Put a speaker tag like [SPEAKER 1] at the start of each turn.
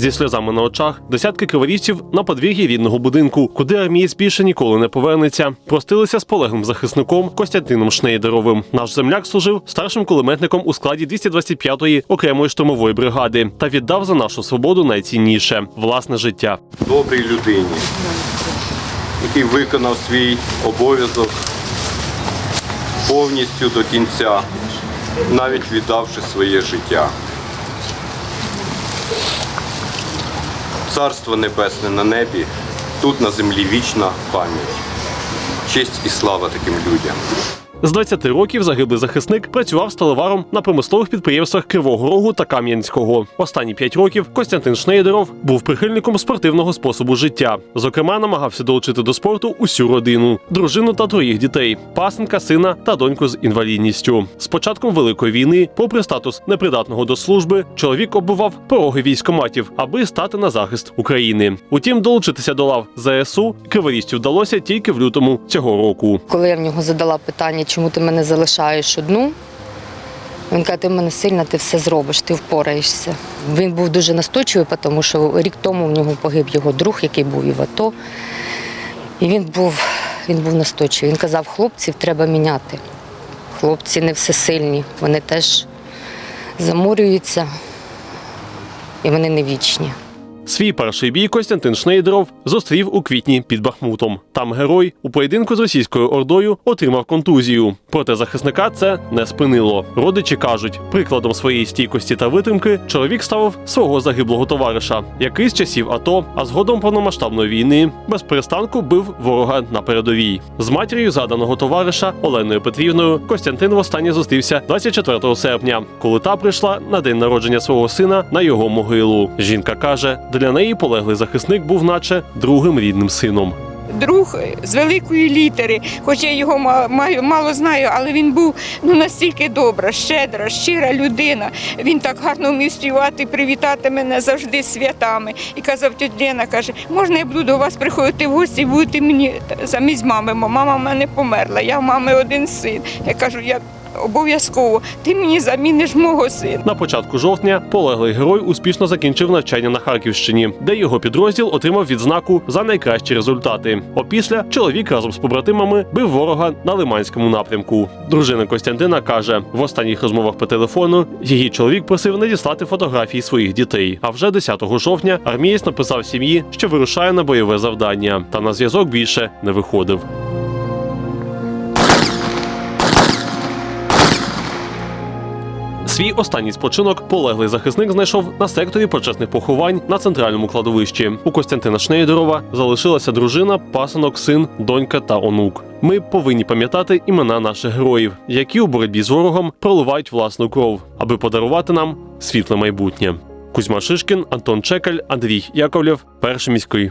[SPEAKER 1] Зі сльозами на очах десятки криворіжців на подвір'ї рідного будинку, куди армієць більше ніколи не повернеться. Простилися з полеглим захисником Костянтином Шнейдеровим. Наш земляк служив старшим кулеметником у складі 225-ї окремої штурмової бригади та віддав за нашу свободу найцінніше власне життя.
[SPEAKER 2] добрій людині, який виконав свій обов'язок повністю до кінця, навіть віддавши своє життя. Царство небесне на небі, тут на землі вічна пам'ять. Честь і слава таким людям.
[SPEAKER 1] З 20 років загиблий захисник працював сталеваром на промислових підприємствах Кривого Рогу та Кам'янського. Останні 5 років Костянтин Шнейдеров був прихильником спортивного способу життя. Зокрема, намагався долучити до спорту усю родину, дружину та троїх дітей, пасенка, сина та доньку з інвалідністю. З початком великої війни, попри статус непридатного до служби, чоловік оббував пороги військоматів, аби стати на захист України. Утім, долучитися до лав ЗСУ криворіжцю вдалося тільки в лютому цього року.
[SPEAKER 3] Коли я в нього задала питання, чому ти мене залишаєш одну, він каже, ти в мене сильна, ти все зробиш, ти впораєшся. Він був дуже настойчивий, тому що рік тому в нього погиб його друг, який був і в АТО. І він був, він був настойчивий. Він казав, хлопців треба міняти. Хлопці не всесильні, вони теж замурюються і вони не вічні.
[SPEAKER 1] Свій перший бій Костянтин Шнейдеров зустрів у квітні під Бахмутом. Там герой у поєдинку з російською ордою отримав контузію. Проте захисника це не спинило. Родичі кажуть, прикладом своєї стійкості та витримки чоловік ставив свого загиблого товариша, який з часів АТО, а згодом повномасштабної війни без перестанку бив ворога на передовій. З матір'ю заданого товариша Оленою Петрівною Костянтин востаннє зустрівся 24 серпня, коли та прийшла на день народження свого сина на його могилу. Жінка каже, для неї полеглий захисник був наче другим рідним сином.
[SPEAKER 4] друг з великої літери, хоч я його мало знаю, але він був ну настільки добра, щедра, щира людина. Він так гарно вмів співати, привітати мене завжди святами. І казав Лена, каже, можна я буду до вас приходити в гості, і будете мені замість мами, мама в мене померла. Я в мами один син. Я кажу, я обов'язково, ти мені заміниш мого сина.
[SPEAKER 1] На початку жовтня полеглий герой успішно закінчив навчання на Харківщині, де його підрозділ отримав відзнаку за найкращі результати. Опісля чоловік разом з побратимами бив ворога на Лиманському напрямку. Дружина Костянтина каже, в останніх розмовах по телефону її чоловік просив надіслати фотографії своїх дітей. А вже 10 жовтня армієць написав сім'ї, що вирушає на бойове завдання, та на зв'язок більше не виходив. Свій останній спочинок полеглий захисник знайшов на секторі почесних поховань на центральному кладовищі. У Костянтина Шнейдерова залишилася дружина, пасинок, син, донька та онук. Ми повинні пам'ятати імена наших героїв, які у боротьбі з ворогом проливають власну кров, аби подарувати нам світле майбутнє. Кузьма Шишкін, Антон Чекаль, Андрій Яковлєв, перший міський.